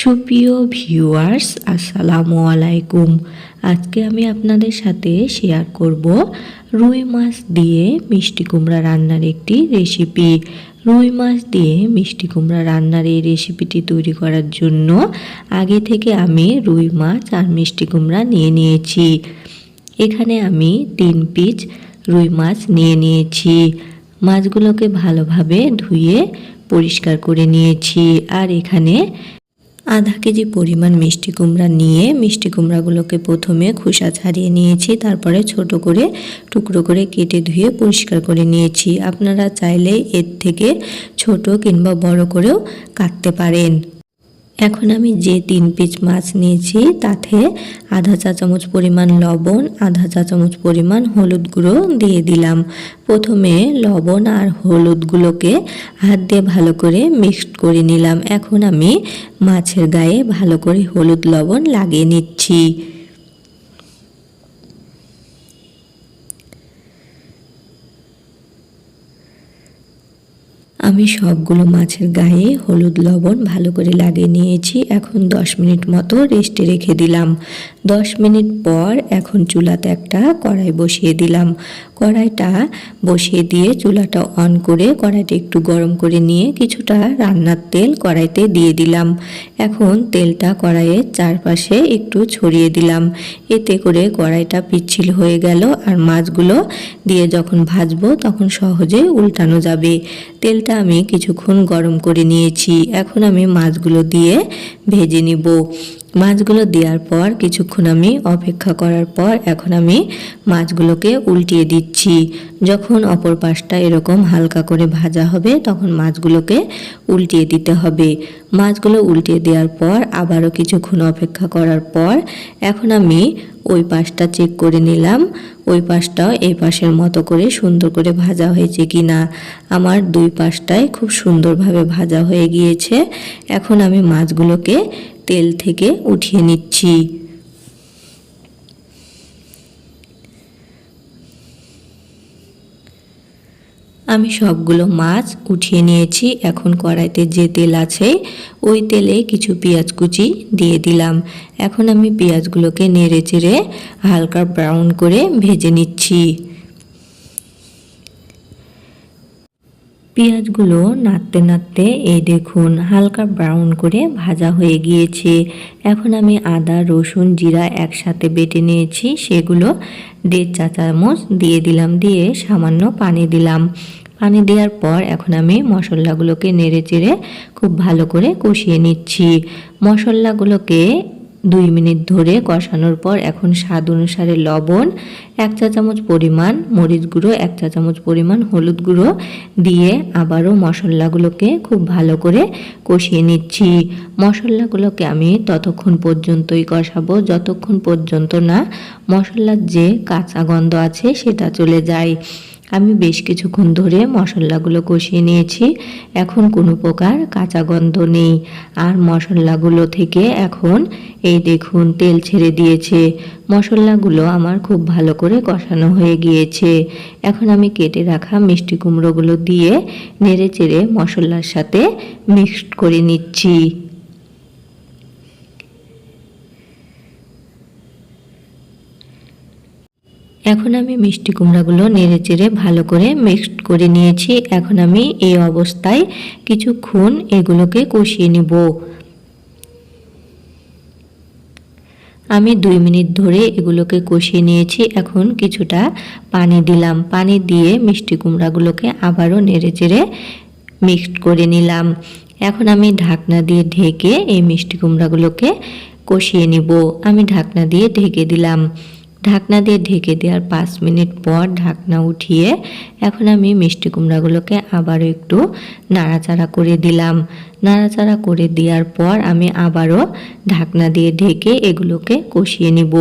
সুপ্রিয় ভিউয়ার্স আসসালামু আলাইকুম। আজকে আমি আপনাদের সাথে শেয়ার করব রুই মাছ দিয়ে মিষ্টি কুমড়া রান্নার একটি রেসিপি রুই মাছ দিয়ে মিষ্টি কুমড়া রান্নার এই রেসিপিটি তৈরি করার জন্য আগে থেকে আমি রুই মাছ আর মিষ্টি কুমড়া নিয়ে নিয়েছি। এখানে আমি তিন পিস রুই মাছ নিয়ে নিয়েছি। মাছগুলোকে ভালোভাবে ধুয়ে পরিষ্কার করে নিয়েছি। আর এখানে আধা কেজি পরিমাণ মিষ্টি কুমড়া নিয়ে মিষ্টি কুমড়াগুলোকে প্রথমে খোসা ছাড়িয়ে নিয়েছি, তারপরে ছোট করে টুকরো করে কেটে ধুয়ে পরিষ্কার করে নিয়েছি। আপনারা চাইলে এর থেকে ছোট কিংবা বড় করেও কাটতে পারেন। এখন আমি যে তিন পিস মাছ নিয়েছি, তাতে আধা চা চামচ পরিমাণ লবণ, আধা চা চামচ পরিমাণ হলুদ গুঁড়ো দিয়ে দিলাম। প্রথমে লবণ আর হলুদগুলোকে হাত দিয়ে ভালো করে মিক্সড করে নিলাম। এখন আমি মাছের গায়ে ভালো করে হলুদ লবণ লাগিয়ে নিচ্ছি। আমি সবগুলো মাছের গায়ে হলুদ লবণ ভালো করে লাগিয়ে নিয়েছি। এখন দশ মিনিট মতো রেস্টে রেখে দিলাম। দশ মিনিট পর এখন চুলাতে একটা কড়াই বসিয়ে দিলাম। কড়াইটা বসিয়ে দিয়ে চুলাটা অন করে কড়াইটা একটু গরম করে নিয়ে কিছুটা রান্নার তেল কড়াইতে দিয়ে দিলাম। এখন তেলটা কড়াইয়ের চারপাশে একটু ছড়িয়ে দিলাম। এতে করে কড়াইটা পিচ্ছিল হয়ে গেল আর মাছগুলো দিয়ে যখন ভাজবো তখন সহজে উল্টানো যাবে। তেলটা আমি কিছুক্ষণ গরম করে নিয়েছি। এখন আমি মাছগুলো দিয়ে ভেজে নিব। মাছগুলো দেওয়ার পর, কিছুক্ষণ আমি অপেক্ষা করার পর এখন আমি মাছগুলোকে উল্টিয়ে দিচ্ছি। যখন অপর পাশটা এরকম হালকা করে ভাজা হবে, তখন মাছগুলোকে উল্টিয়ে দিতে হবে। মাছগুলো উল্টিয়ে দেওয়ার পর আবারও কিছুক্ষণ অপেক্ষা করার পর এখন আমি ওই পাশটা চেক করে নিলাম। ওই পাশটাও এই পাশের মতো করে সুন্দর করে ভাজা হয়েছে কি না আমার দুই পাশটায় খুব সুন্দরভাবে ভাজা হয়ে গিয়েছে। এখন আমি মাছগুলোকে তেল থেকে উঠিয়ে নিচ্ছি। আমি সবগুলো মাছ উঠিয়ে নিয়েছি, এখন কড়াইতে যে তেল আছে, ওই তেলে কিছু পেঁয়াজ কুচি দিয়ে দিলাম। এখন আমি পেঁয়াজগুলোকে নেড়ে চেড়ে হালকা ব্রাউন করে ভেজে নিচ্ছি। পেঁয়াজগুলো নাড়তে নাড়তে এই দেখুন হালকা ব্রাউন করে ভাজা হয়ে গিয়েছে। এখন আমি আদা, রসুন, জিরা একসাথে বেটে নিয়েছি, সেগুলো দেড় চা চামচ দিয়ে দিলাম, দিয়ে সামান্য পানি দিলাম। পানি দেওয়ার পর এখন আমি মশলাগুলোকে নেড়ে চেড়ে খুব ভালো করে কষিয়ে নিচ্ছি। মশলাগুলোকে দুই মিনিট ধরে কষানোর পর এখন স্বাদ অনুসারে লবণ, এক চা চামচ পরিমাণ মরিচ গুঁড়ো, এক চা চামচ পরিমাণ হলুদ গুঁড়ো দিয়ে আবারও মশলাগুলোকে খুব ভালো করে কষিয়ে নিচ্ছি। মশলাগুলোকে আমি ততক্ষণ পর্যন্তই কষাবো। যতক্ষণ পর্যন্ত না মশলার যে কাঁচা গন্ধ আছে সেটা চলে যায়। আমি বেশ কিছুক্ষণ ধরে মশলাগুলো কষিয়ে নিয়েছি। এখন কোনো প্রকার কাঁচা গন্ধ নেই। আর মশলাগুলো থেকে এখন, এই দেখুন, তেল ছেড়ে দিয়েছে। মশলাগুলো আমার খুব ভালো করে কষানো হয়ে গিয়েছে। এখন আমি কেটে রাখা মিষ্টি কুমড়োগুলো দিয়ে নেড়ে চেড়ে মশলার সাথে মিক্সড করে নিচ্ছি। এখন আমি মিষ্টি কুমড়াগুলো নেড়ে চেড়ে ভালো করে মিক্সড করে নিয়েছি। এখন আমি এই অবস্থায় কিছুক্ষণ এগুলোকে কষিয়ে নিব। আমি দুই মিনিট ধরে এগুলোকে কষিয়ে নিয়েছি। এখন কিছুটা পানি দিলাম। পানি দিয়ে মিষ্টি কুমড়াগুলোকে আবারও নেড়ে চেড়ে মিক্সড করে নিলাম। এখন আমি ঢাকনা দিয়ে ঢেকে এই মিষ্টি কুমড়াগুলোকে কষিয়ে নিব। আমি ঢাকনা দিয়ে ঢেকে দিলাম। ঢাকনা দিয়ে ঢেকে দেওয়ার পাঁচ মিনিট পর ঢাকনা উঠিয়ে এখন আমি মিষ্টি কুমড়াগুলোকে আবারও একটু নাড়াচাড়া করে দিলাম। নাড়াচাড়া করে দেওয়ার পর আমি আবারও ঢাকনা দিয়ে ঢেকে এগুলোকে কষিয়ে নিব।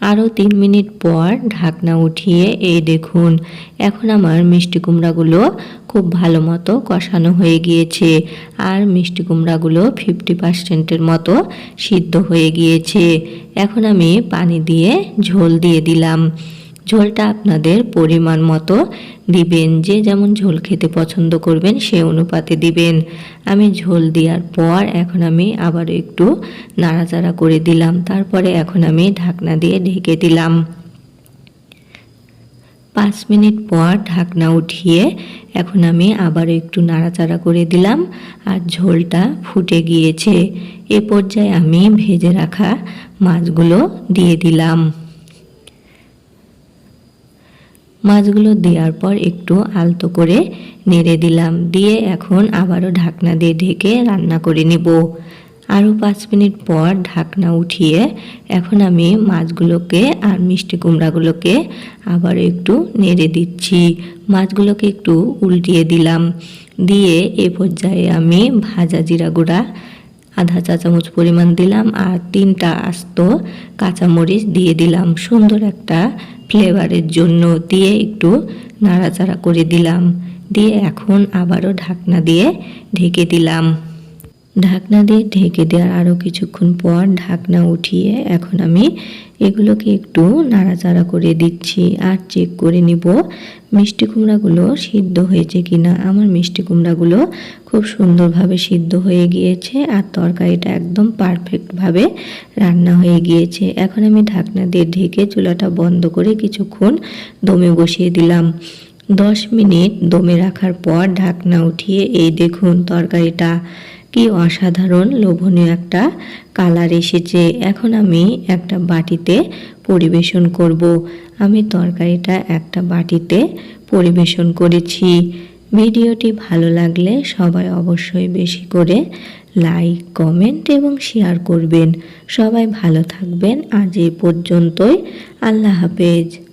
আরও তিন মিনিট পর ঢাকনা উঠিয়ে এই দেখুন, এখন আমার মিষ্টি কুমড়াগুলো খুব ভালো মতো কষানো হয়ে গিয়েছে আর মিষ্টি কুমড়াগুলো ফিফটি পার্সেন্টের মতো সিদ্ধ হয়ে গিয়েছে। এখন আমি পানি দিয়ে ঝোল দিয়ে দিলাম। ঝোলটা আপনাদের পরিমাণ মতো দিবেন। যে যেমন ঝোল খেতে পছন্দ করবেন, সে অনুপাতে দিবেন। আমি ঝোল দেওয়ার পর এখন আমি আবার একটু নাড়াচাড়া করে দিলাম। তারপরে এখন আমি ঢাকনা দিয়ে ঢেকে দিলাম। পাঁচ মিনিট পর ঢাকনা উঠিয়ে এখন আমি আবার একটু নাড়াচাড়া করে দিলাম আর ঝোলটা ফুটে গিয়েছে। এ পর্যায়ে আমি ভেজে রাখা মাছগুলো দিয়ে দিলাম। মাছগুলো দেওয়ার পর একটু আলতো করে নেড়ে দিলাম। দিয়ে এখন আবারও ঢাকনা দিয়ে ঢেকে রান্না করে নেব। আরও পাঁচ মিনিট পর ঢাকনা উঠিয়ে এখন আমি মাছগুলোকে আর মিষ্টি কুমড়াগুলোকে আবার একটু নেড়ে দিচ্ছি। মাছগুলোকে একটু উল্টিয়ে দিলাম। দিয়ে এ পর্যায়ে আমি ভাজা জিরা গুঁড়া আধা চা চামচ পরিমাণ দিলাম আর তিনটা আস্ত কাঁচামরিচ দিয়ে দিলাম। সুন্দর একটা ফ্লেভারের জন্য দিয়ে একটু নাড়াচাড়া করে দিলাম। দিয়ে এখন আবারও ঢাকনা দিয়ে ঢেকে দিলাম। ঢাকনা দিয়ে ঢেকে দেওয়ার আরও কিছুক্ষণ পর ঢাকনা উঠিয়ে এখন আমি এগুলোকে একটু নাড়াচাড়া করে দিচ্ছি আর চেক করে নিব মিষ্টি কুমড়াগুলো সিদ্ধ হয়েছে কিনা। আমার মিষ্টি কুমড়াগুলো খুব সুন্দরভাবে সিদ্ধ হয়ে গিয়েছে আর তরকারিটা একদম পারফেক্টভাবে রান্না হয়ে গিয়েছে। এখন আমি ঢাকনা দিয়ে ঢেকে চুলাটা বন্ধ করে কিছুক্ষণ দমে বসিয়ে দিলাম। দশ মিনিট দমে রাখার পর ঢাকনা উঠিয়ে এই দেখুন তরকারিটা। কি অসাধারণ, লোভনীয় একটা কালার এসেছে। এখন আমি একটা বাটিতে পরিবেশন করব। আমি তরকারিটা একটা বাটিতে পরিবেশন করেছি। ভিডিওটি ভালো লাগলে সবাই অবশ্যই বেশি করে লাইক, কমেন্ট এবং শেয়ার করবেন। সবাই ভালো থাকবেন। আজ এই পর্যন্তই। আল্লাহ হাফেজ।